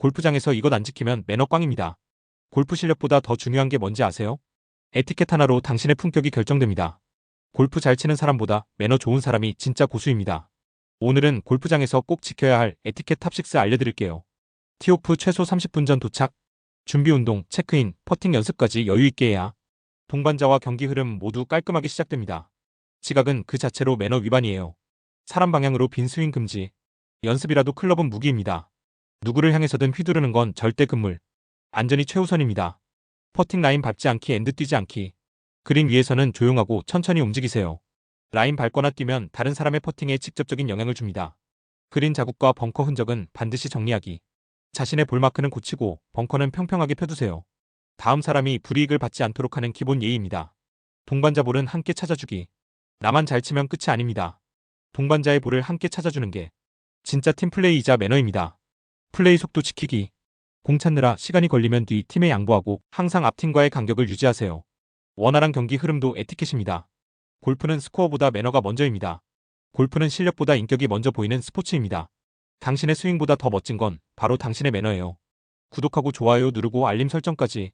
골프장에서 이것 안 지키면 매너 꽝입니다. 골프 실력보다 더 중요한 게 뭔지 아세요? 에티켓 하나로 당신의 품격이 결정됩니다. 골프 잘 치는 사람보다 매너 좋은 사람이 진짜 고수입니다. 오늘은 골프장에서 꼭 지켜야 할 에티켓 탑6 알려드릴게요. 티오프 최소 30분 전 도착, 준비 운동, 체크인, 퍼팅 연습까지 여유 있게 해야 동반자와 경기 흐름 모두 깔끔하게 시작됩니다. 지각은 그 자체로 매너 위반이에요. 사람 방향으로 빈 스윙 금지. 연습이라도 클럽은 무기입니다. 누구를 향해서든 휘두르는 건 절대 금물. 안전이 최우선입니다. 퍼팅 라인 밟지 않기 앤드 뛰지 않기. 그린 위에서는 조용하고 천천히 움직이세요. 라인 밟거나 뛰면 다른 사람의 퍼팅에 직접적인 영향을 줍니다. 그린 자국과 벙커 흔적은 반드시 정리하기. 자신의 볼마크는 고치고 벙커는 평평하게 펴두세요. 다음 사람이 불이익을 받지 않도록 하는 기본 예의입니다. 동반자 볼은 함께 찾아주기. 나만 잘 치면 끝이 아닙니다. 동반자의 볼을 함께 찾아주는 게 진짜 팀플레이이자 매너입니다. 플레이 속도 지키기. 공 찾느라 시간이 걸리면 뒤 팀에 양보하고 항상 앞 팀과의 간격을 유지하세요. 원활한 경기 흐름도 에티켓입니다. 골프는 스코어보다 매너가 먼저입니다. 골프는 실력보다 인격이 먼저 보이는 스포츠입니다. 당신의 스윙보다 더 멋진 건 바로 당신의 매너예요. 구독하고 좋아요 누르고 알림 설정까지